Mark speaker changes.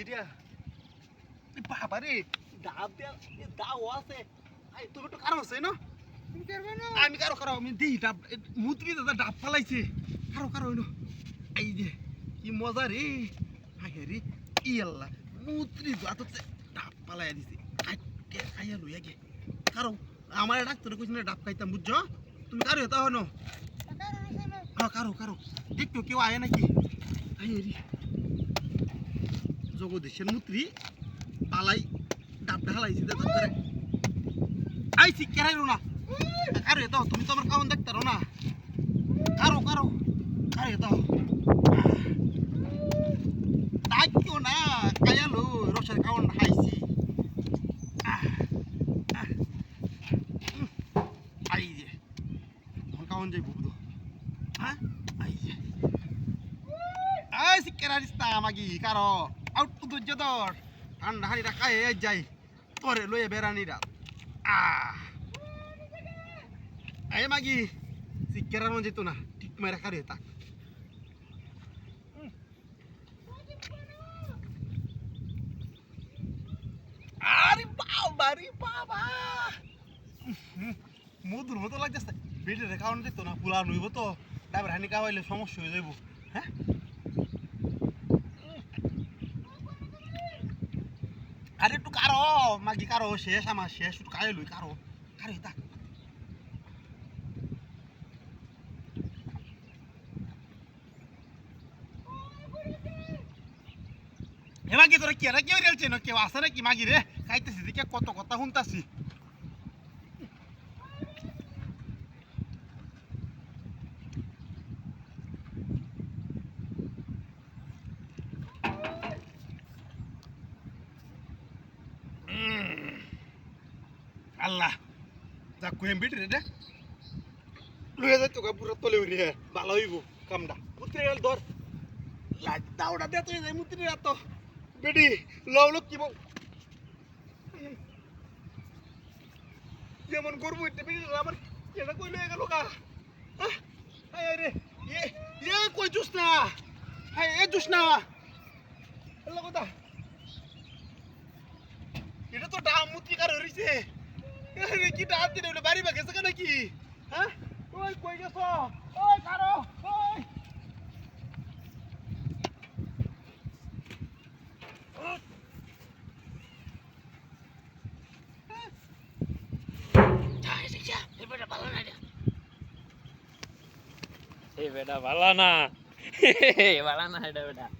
Speaker 1: এটা বাবা রে ডাব দেয়া দাও আছে। আই তুমি একটু কারও আছে না? আমি কারও কারও আমি দেই ডাব। মুতরি দাদা ডাব ফালাইছে। কারও কারও হইল। এই যে কি মজা রে। হায় রে ইয়াল্লা মুতরি যত ডাব ফালাই দিছে। খাইয়া লইয়া গে। কারও আমার ডাক্তার কইছ না ডাব খাইতাম বুঝছ? তুমি কারও এটা হনো হ্যাঁ কারও কারও। দেখতো কেউ আয় নাকি? হায় রে। জগদেশের মুত্রি পালাই ডাব ঢালাইছি দাদা করে আইছি কেরাইলো না কারও দাও তুমি তো আমার কাউন দেখতারো না। কারও কারও। কারও দাও। ডাকিও না কায়ালো রসের কাউন উম, আই যে কাউন যাই বুবদো হ্যাঁ? আই যে। আই সিকেরারিস না মাগি কারও। আউট টু দুর্য দর। ঠান্ডা হাড়িটা খাই যাই তোরে লয়ে বেড়ানিরা। আহ! আয় মাগি সিকেরার মন যেত না, ঠিক মারা কারে তা আরে বাবা রে বাবা! মধুর মতো লাগতেছে। বেটের খাওয়ানো যেত না পুলান হইব তো, তারপর হানি খাওয়াইলে সমস্যা হয়ে যাইব। হ্যাঁ আরে একটু কারও মাগি কারও শেষ আমার শেষ একটু কারে লই কারও কারে তা হে মাগি তোরা কি রে কেউ রেলছে না কেউ আসে নাকি মাগি রে খাইতেছি দেখে কত কথা শুনতাছি আল্লাহ। যা কইম বিট রে লুয়ে যাই তোকে পুরো তলে উড়ি ভালো হইব কামটা। পুত্রে এল ধর। দাওড়া দে, তুই যাই মুত্রি রাত বেডি লও লোক কি বল। যেমন করব এটা বেডি আমার এটা কই লয়ে গেল কা হায় রে। এ এ কই জুস না? হায়, এ জুস না। কথা? এটা তো ডাম মুত্রি কার হইছে। কি ডাব দিলে বলে বাড়ি বা গেছে নাকি হ্যাঁ ওই কই গেছ ওই কারও ওই
Speaker 2: এই বেটা ভালো না ভালো না এটা বেটা